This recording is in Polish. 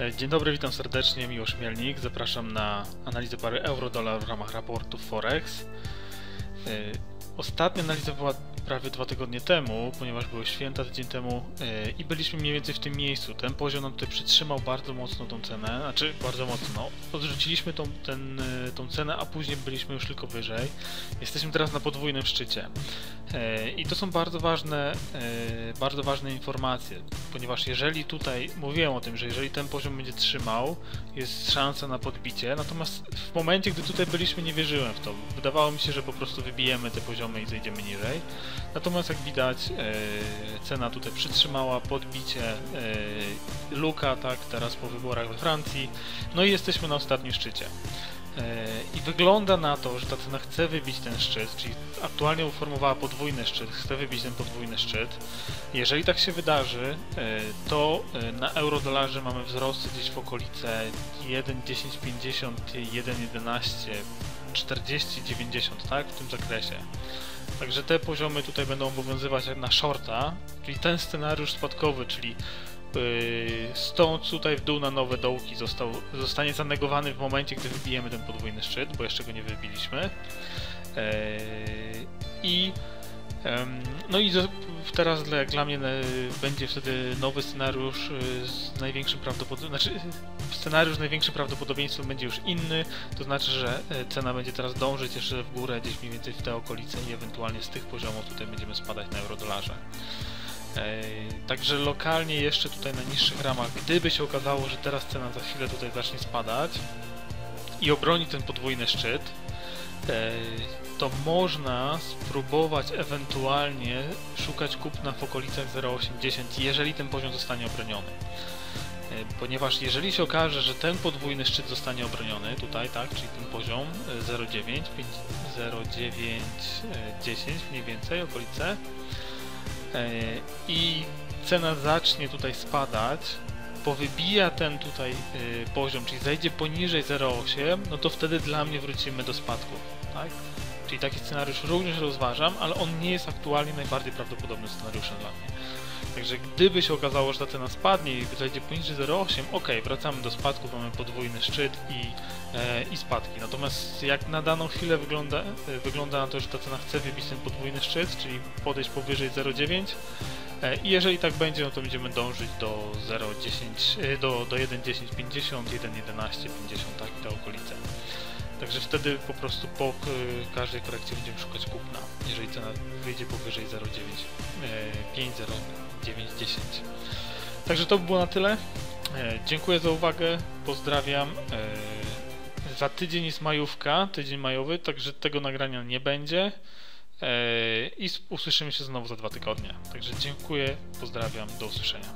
E, Dzień dobry, witam serdecznie, Miłosz Mielnik. Zapraszam na analizę pary euro-dolar w ramach raportu Forex. E, Ostatnia analiza była prawie dwa tygodnie temu, ponieważ były święta tydzień temu e, i byliśmy mniej więcej w tym miejscu. Ten poziom nam tutaj przytrzymał bardzo mocno tą cenę, znaczy bardzo mocno. Odrzuciliśmy tą, ten, tą cenę, a później byliśmy już tylko wyżej. Jesteśmy teraz na podwójnym szczycie. I to są bardzo ważne, bardzo ważne informacje, ponieważ jeżeli tutaj mówiłem o tym, że jeżeli ten poziom będzie trzymał, jest szansa na podbicie, natomiast w momencie, gdy tutaj byliśmy, nie wierzyłem w to. Wydawało mi się, że po prostu wybijemy te poziomy i zejdziemy niżej. Natomiast jak widać, e, cena tutaj przytrzymała podbicie e, luka, tak, teraz po wyborach we Francji. No i jesteśmy na ostatnim szczycie. E, I wygląda na to, że ta cena chce wybić ten szczyt, czyli aktualnie uformowała podwójny szczyt, chce wybić ten podwójny szczyt. Jeżeli tak się wydarzy, e, to e, na euro-dolarze mamy wzrosty gdzieś w okolice 1,1050, 1,11, 40, 90, tak? W tym zakresie. Także te poziomy tutaj będą obowiązywać na shorta, czyli ten scenariusz spadkowy, czyli stąd tutaj w dół na nowe dołki został, zostanie zanegowany w momencie, gdy wybijemy ten podwójny szczyt, bo jeszcze go nie wybiliśmy. Yy, I no i teraz dla, dla mnie e, będzie wtedy nowy scenariusz e, z największym prawdopodobieństwem, znaczy scenariusz z największym prawdopodobieństwem będzie już inny, to znaczy, że e, cena będzie teraz dążyć jeszcze w górę, gdzieś mniej więcej w te okolice i ewentualnie z tych poziomów tutaj będziemy spadać na eurodolarze. E, Także lokalnie jeszcze tutaj na niższych ramach, gdyby się okazało, że teraz cena za chwilę tutaj zacznie spadać i obroni ten podwójny szczyt, to można spróbować ewentualnie szukać kupna w okolicach 0,80, jeżeli ten poziom zostanie obroniony. Ponieważ jeżeli się okaże, że ten podwójny szczyt zostanie obroniony, tutaj, tak, czyli ten poziom e, 0,9, pięć- 0,9, e, 10 mniej więcej, okolice, i cena zacznie tutaj spadać, powybija ten tutaj y, poziom, czyli zejdzie poniżej 0,8, no to wtedy dla mnie wrócimy do spadków, tak? Czyli taki scenariusz również rozważam, ale on nie jest aktualnie najbardziej prawdopodobnym scenariuszem dla mnie. Także gdyby się okazało, że ta cena spadnie i zejdzie poniżej 0,8, ok, wracamy do spadków, mamy podwójny szczyt i, e, i spadki. Natomiast jak na daną chwilę wygląda, e, wygląda na to, że ta cena chce wybić ten podwójny szczyt, czyli podejść powyżej 0,9, E, I jeżeli tak będzie, no to będziemy dążyć do 0,10, e, do, do 1,1050, 1,1150, tak, te okolice. Także wtedy po prostu po e, każdej korekcji będziemy szukać kupna, jeżeli cena wyjdzie powyżej 0,9, e, 5, 0,9, 10. Także to by było na tyle. E, Dziękuję za uwagę, pozdrawiam. E, Za tydzień jest majówka, tydzień majowy, także tego nagrania nie będzie. E, I usłyszymy się znowu za dwa tygodnie. Także dziękuję, pozdrawiam, do usłyszenia.